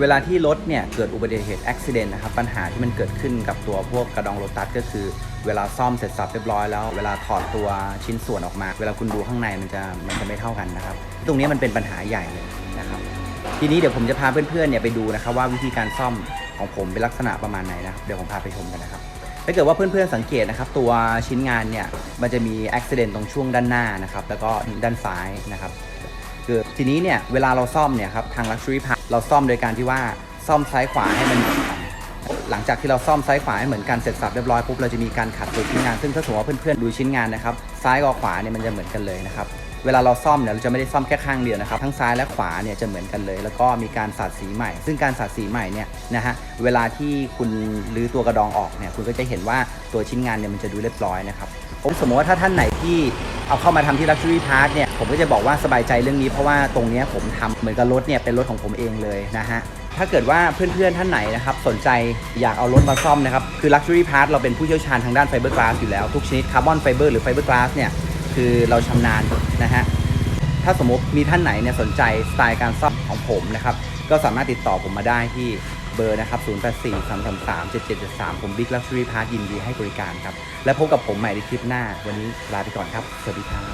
เวลาที่รถเนี่ยเกิดอุบัติเหตุอุบิเหตุนะครับปัญหาที่มันเกิดขึ้นกับตัวพวกกระดองโลตัสก็คือ เวลาซ่อมเสร็จสับเรียบร้อยแล้วเวลาถอดตัวชิ้นส่วนออกมา เวลาคุณดูข้างในมันจะมันจะไม่เท่ากันนะครับ ตรงนี้มันเป็นปัญหาใหญ่เลยนะครับทีนี้เดี๋ยวผมจะพาเพื่อนๆเนี่ยไปดูนะครับว่าวิธีการซ่อมของผมเป็นลักษณะประมาณไหนนะเดี๋ยวผมพาไปชมกันนะครับถ้าเกิดว่าเพื่อนๆสังเกตนะครับตัวชิ้นงานเนี่ยมันจะมีอุบิเหตุตรงช่วงด้านหน้านะครับแล้วก็ด้านซ้ายนะครับ ทีนี้เนี่ยเวลาเราซ่อมเนี่ยครับทาง Luxury Park เราซ่อมโดยการที่ว่าซ่อมซ้ายขวาให้มันเหมือนกันหลังจากที่เราซ่อมซ้ายขวาให้เหมือนกันเสร็จสับเรียบร้อยปุ๊บเราจะมีการขัดตัวชิ้นงานซึ่งถ้าสมมติว่าเพื่อนๆดูชิ้นงานนะครับซ้ายกับขวาเนี่ยมันจะเหมือนกันเลยนะครับเวลาเราซ่อมเนี่ยเราจะไม่ได้ซ่อมแค่ข้างเดียวนะครับทั้งซ้ายและขวาเนี่ยจะเหมือนกันเลย แล้วก็มีการสาดสีใหม่ ซึ่งการสาดสีใหม่เนี่ยนะฮะเวลาที่คุณรื้อตัวกระดองออกเนี่ยคุณก็จะเห็นว่าตัวชิ้นงานเนี่ยมันจะดูเรียบร้อยนะครับ ผมสมมติว่าถ้าท่านไหนที่เอาเข้ามาทำที่ Luxury Park เนี่ย ผมก็จะบอกว่าสบายใจเรื่องนี้เพราะว่าตรงนี้ผมทำเหมือนกับรถเนี่ยเป็นรถของผมเองเลยนะฮะถ้าเกิดว่าเพื่อนๆท่านไหนนะครับสนใจอยากเอารถมาซ่อมนะครับ คือ Luxury Park เราเป็นผู้เชี่ยวชาญทางด้านไฟเบอร์กลาสอยู่แล้ว ทุกชนิดคาร์บอนไฟเบอร์หรือไฟเบอร์กลาสเนี่ย คือเราชำนาญนะฮะ ถ้าสมมติมีท่านไหนเนี่ยสนใจสไตล์การซ่อมของผมนะครับ ก็สามารถติดต่อผมมาได้ที่ เบอร์นะครับ 084 333 7773 ผมบิ๊กลักชัวรี่พาร์ยินดีให้บริการครับ และพบกับผมใหม่ในคลิปหน้า วันนี้ลาไปก่อนครับ สวัสดีครับ